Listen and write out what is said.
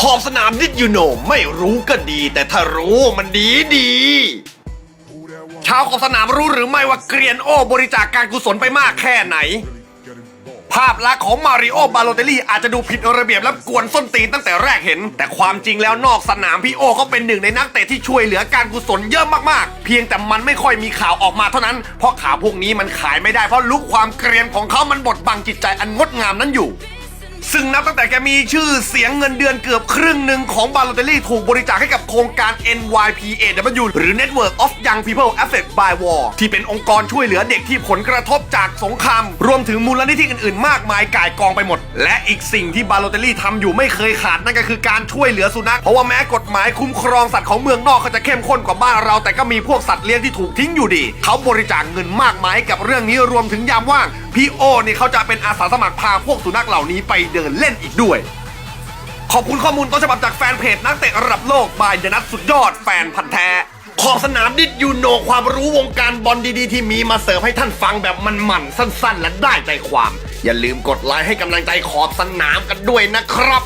ขอบสนามดิดยูโนไม่รู้ก็ดี แต่ถ้ารู้มันดีดีชาวขอบสนามรู้หรือไม่ว่าเกรียนโอบริจาคการกุศลไปมากแค่ไหน ภาพลักษณ์ของมาริโอบาโลเตลลี่อาจจะดูผิดระเบียบและกวนส้นตีนตั้งแต่แรกเห็น แต่ความจริงแล้วนอกสนามพี่โอเขาเป็นหนึ่งในนักเตะที่ช่วยเหลือการกุศลเยอะมากๆ เพียงแต่มันไม่ค่อยมีข่าวออกมาเท่านั้น เพราะข่าวพวกนี้มันขายไม่ได้เพราะลุกความเกรียนของเขามันบดบังจิตใจอันงดงามนั้นอยู่ ซึ่งนับตั้งแต่แกมีชื่อเสียงเงินเดือนเกือบครึ่งหนึ่งของบาโลเตลลี่ถูกบริจาคให้กับโครงการ NYPAW หรือ Network of Young People Affected by War ที่เป็นองค์กรช่วยเหลือเด็กที่ผลกระทบจากสงคราม รวมถึงมูลนิธิอื่นๆ มากมายก่ายกองไปหมด และอีกสิ่งที่บาโลเตลลี่ทำอยู่ไม่เคยขาดนั่นก็คือการช่วยเหลือสุนัขเพราะว่าแม้กฎหมายคุ้มครองสัตว์ของเมืองนอกเขาจะเข้มข้นกว่าบ้านเรา แต่ก็มีพวกสัตว์เลี้ยงที่ถูกทิ้งอยู่ดี เขาบริจาคเงินมากมายให้กับเรื่องนี้รวมถึงยามว่าง พี่โอเนี่ยเขาจะเป็นอาสาสมัครพาพวกสุนัขเหล่านี้ไปเดินเล่นอีกด้วย ขอบคุณข้อมูลต้นฉบับจากแฟนเพจนักเตะระดับโลกบายยนัทสุดยอดแฟนพันธ์แท้ ขอบสนามดิดยูโนความรู้วงการบอลดีๆ ที่มีมาเสิร์ฟให้ท่านฟังแบบมันๆสั้นๆ และได้ใจความ อย่าลืมกดไลค์ให้กำลังใจขอบสนามกันด้วยนะครับ